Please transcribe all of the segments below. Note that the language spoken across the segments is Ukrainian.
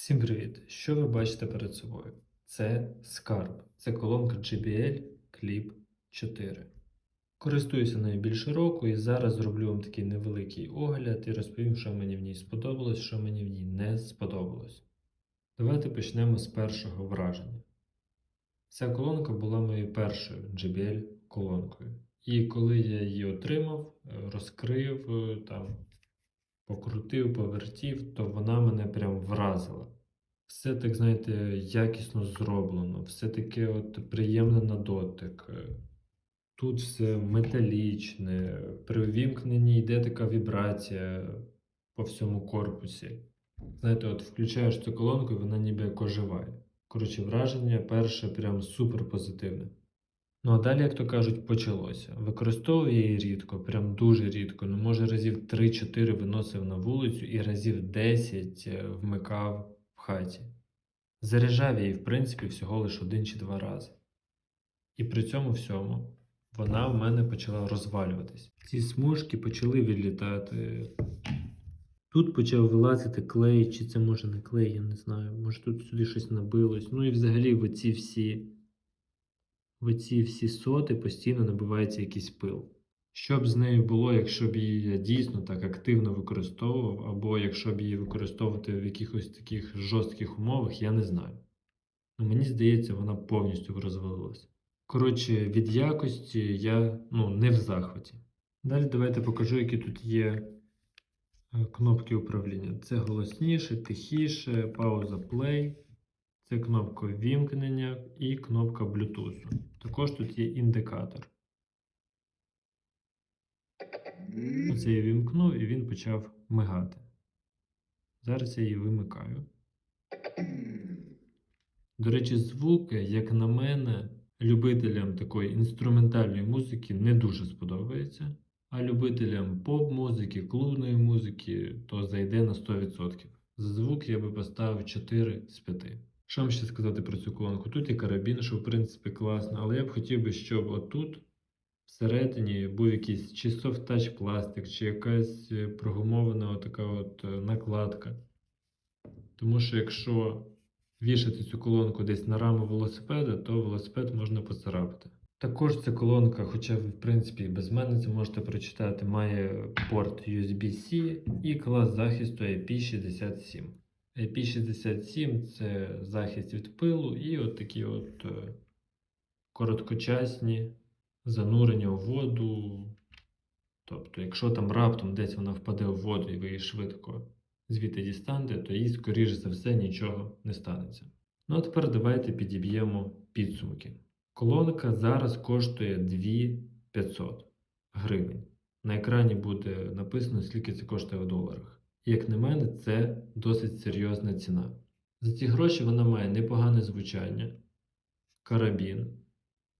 Всім привіт! Що ви бачите перед собою? Це скарб. Це колонка JBL Clip 4. Користуюся нею більше року і зараз зроблю вам такий невеликий огляд і розповім, що мені в ній сподобалось, що мені в ній не сподобалось. Давайте почнемо з першого враження. Ця колонка була моєю першою JBL колонкою. І коли я її отримав, розкрив, е, там, покрутив, повертів, то вона мене прям вразила. Все так, знаєте, якісно зроблено, все таке от приємне на дотик. Тут все металічне, при увімкненні йде така вібрація по всьому корпусі. Знаєте, от включаєш цю колонку, і вона ніби як оживає. Коротше, враження перше прям супер позитивне. Ну а далі, як то кажуть, почалося. Використовую я її рідко, прям дуже рідко. Ну, може, разів 3-4 виносив на вулицю і разів 10 е, вмикав в хаті. Заряджав її, в принципі, всього лише один чи два рази. І при цьому всьому вона в мене почала розвалюватись. Ці смужки почали відлітати. Тут почав вилазити клей, чи це може не клей, я не знаю. Може тут сюди щось набилось. Ну і взагалі оці всі в оці всі соти постійно набивається якийсь пил. Що б з нею було, якщо б її я дійсно так активно використовував, або якщо б її використовувати в якихось таких жорстких умовах, я не знаю. Ну, мені здається, вона повністю розвалилася. Коротше, від якості я ну, не в захваті. Далі давайте покажу, які тут є е, кнопки управління. Це голосніше, тихіше, пауза play. Це кнопка вімкнення і кнопка Bluetooth. Також тут є індикатор. Оце я вімкнув і він почав мигати. Зараз я її вимикаю. До речі, звук, як на мене, любителям такої інструментальної музики не дуже сподобається. А любителям поп-музики, клубної музики, то зайде на 100%. За звук я би поставив 4 з 5. Що вам ще сказати про цю колонку? Тут є карабін, що в принципі класно, але я б хотів би, щоб отут всередині був якийсь чи софт-тач пластик, чи якась е, прогумована така от е, накладка. Тому що якщо вішати цю колонку десь на раму велосипеда, то велосипед можна поцарапати. Також ця колонка, хоча в принципі і без мене це можете прочитати, має порт USB-C і клас захисту IP67. IP67 це захист від пилу і от такі от е, короткочасні занурення у воду. Тобто, якщо там раптом десь вона впаде в воду і ви її швидко звідти дістанете, то їй, скоріш за все, нічого не станеться. Ну а тепер давайте підіб'ємо підсумки. Колонка зараз коштує 2500 гривень. На екрані буде написано, скільки це коштує в доларах. Як на мене, це досить серйозна ціна. За ці гроші вона має непогане звучання, карабін,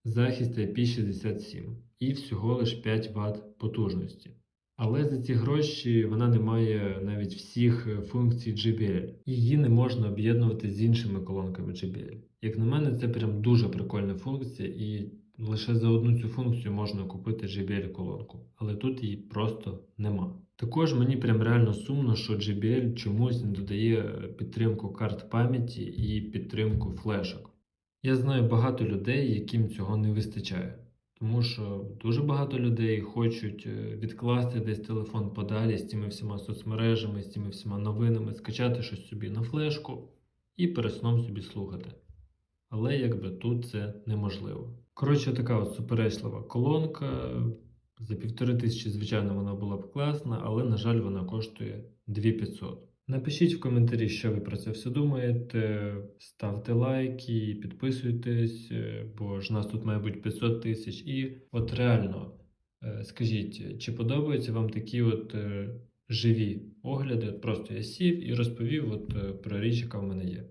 захист IP67 і всього лиш 5 Вт потужності. Але за ці гроші вона не має навіть всіх функцій JBL. Її не можна об'єднувати з іншими колонками JBL. Як на мене, це прям дуже прикольна функція, і лише за одну цю функцію можна купити JBL колонку, але тут її просто нема. Також мені прям реально сумно, що JBL чомусь не додає підтримку карт пам'яті і підтримку флешок. Я знаю багато людей, яким цього не вистачає. Тому що дуже багато людей хочуть е, відкласти десь телефон подалі з цими всіма соцмережами, з цими всіма новинами, скачати щось собі на флешку і перед сном собі слухати. Але якби тут це неможливо. Коротше, така от суперечлива колонка. За півтори тисячі, звичайно, вона була б класна, але, на жаль, вона коштує 2500. Напишіть в коментарі, що ви про це все думаєте. Ставте лайки, підписуйтесь, е, бо ж нас тут має бути 500 тисяч. І от реально е, скажіть, чи подобаються вам такі от е, живі огляди? От Просто я сів і розповів от про річ, яка в мене є.